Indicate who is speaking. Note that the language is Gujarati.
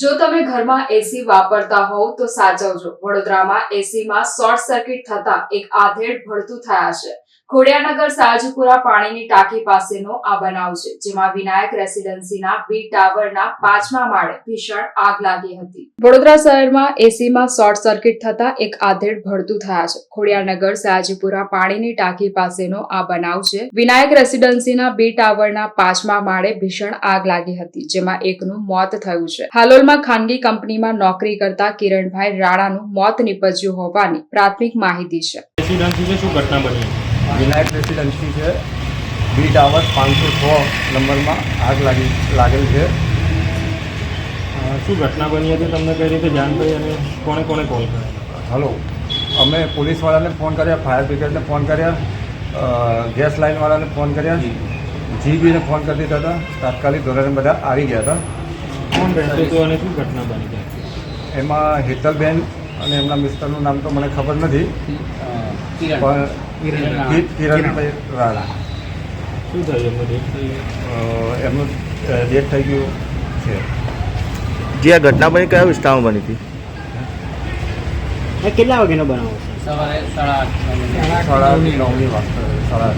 Speaker 1: જો તમે ઘરમાં એસી વાપરતા હોવ તો સાચવજો. વડોદરામાં એસીમાં શોર્ટ સર્કિટ થતા એક આધેડ ભળતું થયા છે. ખોડિયાનગર, સાજપુરા પાણીની ટાંકી પાસેનો આ બનાવ છે, જેમાં વિનાયક રેસિડેન્સીના બી ટાવરના પાંચમા માળે ભીષણ આગ લાગી હતી. વડોદરા શહેરમાં એસીમાં શોર્ટ સર્કિટ થતા એક આધેડ ભળતું થયા છે. ખોડિયાનગર, સાજીપુરા પાણીની ટાંકી પાસેનો આ બનાવ છે. વિનાયક રેસિડેન્સીના બી ટાવરના પાંચમા માળે ભીષણ આગ લાગી હતી, જેમાં એકનું મોત થયું છે. હાલોલમાં ખાનગી કંપનીમાં નોકરી કરતા કિરણભાઈ રાણાનું મોત નીપજ્યું હોવાની પ્રાથમિક માહિતી છે.
Speaker 2: શું ઘટના બની?
Speaker 3: વિનાયક રેસિડન્સી છે. બી ટાવર પાંચસો છ નંબરમાં આગ લાગી લાગેલ છે.
Speaker 2: શું ઘટના બની હતી? તમને કઈ રીતે જાણ કરી અને કોણે કોણે કોલ કર્યો?
Speaker 3: હલો અમે પોલીસવાળાને ફોન કર્યા ફાયર બ્રિગેડને ફોન કર્યા ગેસ લાઇનવાળાને ફોન કર્યા. જીબીને ફોન કરી દીધા હતા. તાત્કાલિક ધોરણે બધા આવી ગયા હતા.
Speaker 2: કોણ રહેતો હતો અને શું ઘટના બની હતી
Speaker 3: એમાં હેતલબેન અને એમના મિસ્ટરનું નામ તો મને ખબર નથી. પણ કિરણભાઈ રાણા.
Speaker 2: શું થયું? એમનું
Speaker 3: એમનું ડેથ થઈ ગયું છે.
Speaker 4: જે આ ઘટના બની કયા વિસ્તારમાં બની હતી?
Speaker 5: આ કેટલા વાગ્યાનો બનાવો છે?
Speaker 3: સાડા નવની વાત કરે સાડા